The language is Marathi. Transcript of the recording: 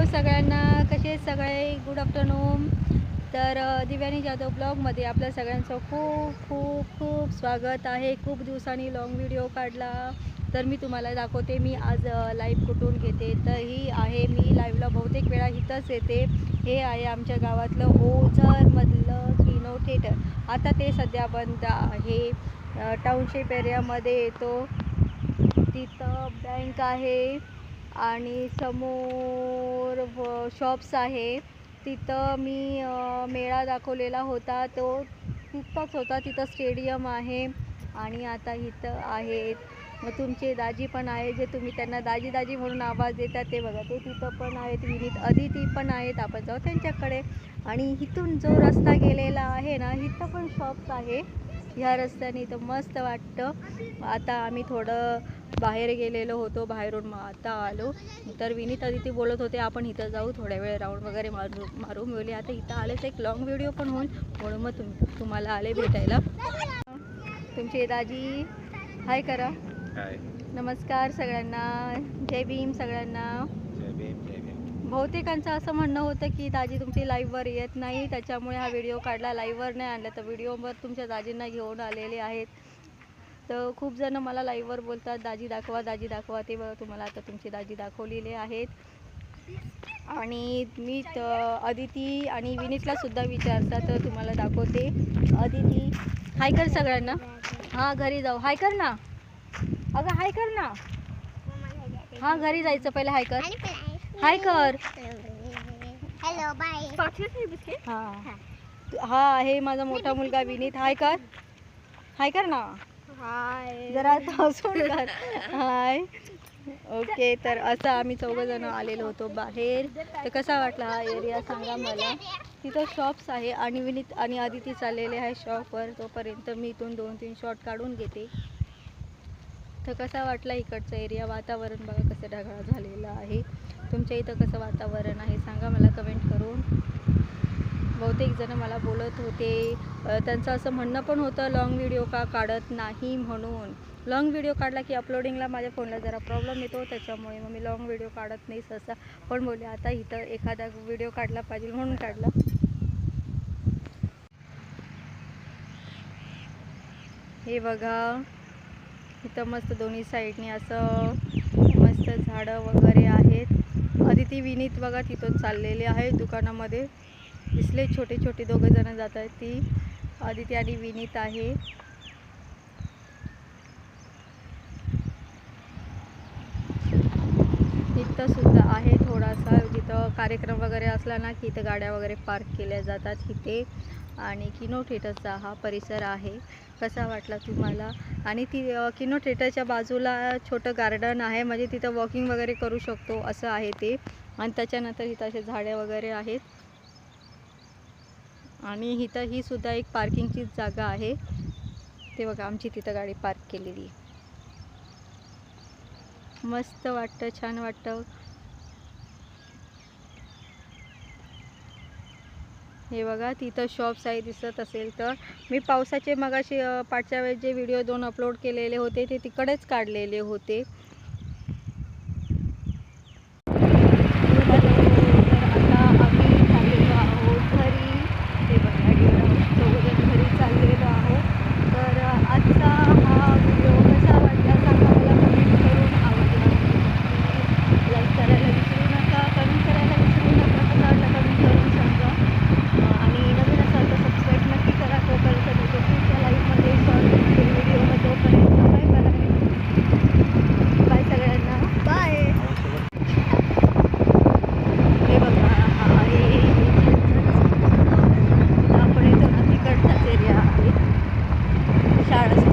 हॅलो सगळ्यांना कसे सगळे? गुड आफ्टरनून तर दिव्यानी जाधव ब्लॉगमध्ये आपल्या सगळ्यांचं खूप खूप खूप स्वागत आहे. खूप दिवसांनी लॉंग व्हिडिओ काढला. तर मी तुम्हाला दाखवते मी आज लाईव्ह कुठून घेते. तर ही आहे मी लाईव्हला बहुतेक वेळा इथंच येते. हे आहे आमच्या गावातलं ओझरमधलं किनो थिएटर आता ते सध्या बंद आहे. टाउनशिप एरियामध्ये येतो. तिथं बँक आहे. आणि समोर शॉप्स आहे. तिथं मी मेळा दाखवलेला होता. तो तिथंच होता. तिथं स्टेडियम आहे आणि आता इथं आहेत. मग तुमचे दाजी पण आहे जे तुम्ही त्यांना दाजी दाजी म्हणून आवाज देतात ते बघा. ते तिथं पण आहेत. विनीत अदिती पण आहेत. आपण जाऊ त्यांच्याकडे. आणि इथून जो रस्ता गेलेला आहे ना इथं पण शॉप्स आहे. ह्या रस्त्याने तर मस्त वाटतं. आता आम्ही थोडं बाहेर गेलेलो होतो बाहेरून मग आता आलो. तर विनीत अदिती बोलत होते आपण इथं जाऊ थोड्या वेळ राऊंड वगैरे मारू मारू मिळवले आता इथं आलेच एक लॉंग व्हिडिओ पण होईल म्हणून मग तुम तुम्हाला आले भेटायला. तुमचे दाजी हाय करा. हाय नमस्कार सगळ्यांना. जय भीम सगळ्यांना. जय भीम जय भीम. बहुतेकांचं असं म्हणणं होतं की दाजी तुमची लाईव्हवर येत नाही त्याच्यामुळे हा व्हिडिओ काढला. लाईव्हवर नाही आणला तर व्हिडिओवर तुमच्या दाजींना घेऊन आलेले आहेत. तर खूप जण मला लाईव्हवर बोलतात दाजी दाखवा दाजी दाखवा. ते बघा तुम्हाला आता तुमची दाजी दाखवलेले आहेत. आणि मी त अदिती आणि विनीतला सुद्धा विचारतात तर तुम्हाला दाखवते. अदिती हाय कर सगळ्यांना. हां घरी जाऊ. हाय कर ना. अगं हाय कर ना. हां घरी जायचं पहिले हाय कर. हाय कर. हॅलो बाय हा. हा आहे माझा मोठा मुलगा विनीत. हाय कर. हाय कर ना. हाय जरा हसून कर. हाय ओके तर असं आम्ही चौघ जण आलेलो होतो बाहेर. तर कसा वाटला हा एरिया सांगा मला? तिथं शॉप्स आहे आणि विनीत आणि आदिती चाललेले आहे शॉपवर तोपर्यंत मी इथून दोन तीन शॉट काढून घेते. तर कसा वाटला इकडचा एरिया वातावरण बघा कसं ढगाळ झालेलं आहे. तुमच्या इथं कसं वातावरण आहे? सांगा मला कमेंट बहुतेक जण मला बोलत होते. त्यांचं असं म्हणणं पण होतं लॉंग व्हिडिओ का काढत नाही म्हणून. लॉंग व्हिडिओ काढला की अपलोडिंगला माझ्या फोनला जरा प्रॉब्लेम येतो त्याच्यामुळे मग मी लॉंग व्हिडिओ काढत नाही सहसा. पण बोलले आता इथं एखादा व्हिडिओ काढला पाहिजे म्हणून काढला. हे बघा इथं मस्त दोन्ही साईडनी असं मस्त झाडं वगैरे आहेत. अदिती विनीत बघा तिथं चाललेले आहे दुकानामध्ये. दिसले छोटे छोटे दोघं जण जात आहेत ती. आदिती आणि विनीत आहे. तिथंसुद्धा सुद्धा आहे थोडासा जिथं कार्यक्रम वगैरे असला ना की इथं गाड्या वगैरे पार्क केल्या जातात इथे. आणि किनो थिएटरचा हा परिसर आहे. कसा वाटला तुम्हाला? आणि ती किनो थिएटरच्या बाजूला छोटं गार्डन आहे म्हणजे तिथं वॉकिंग वगैरे करू शकतो असं आहे ते. आणि त्याच्यानंतर इथं असे झाडे वगैरे आहेत. आणि इथं ही सुद्धा एक पार्किंगची जागा आहे. ते बघा आमची तिथं गाडी पार्क केलेली मस्त वाटतं छान वाटतं. हे बघा तिथं शॉप्स आहे दिसत असेल तर. मी पावसाचे मगाशी पाठच्या वेळेस जे व्हिडिओ दोन अपलोड केलेले होते ते तिकडेच काढलेले होते. അതാണ്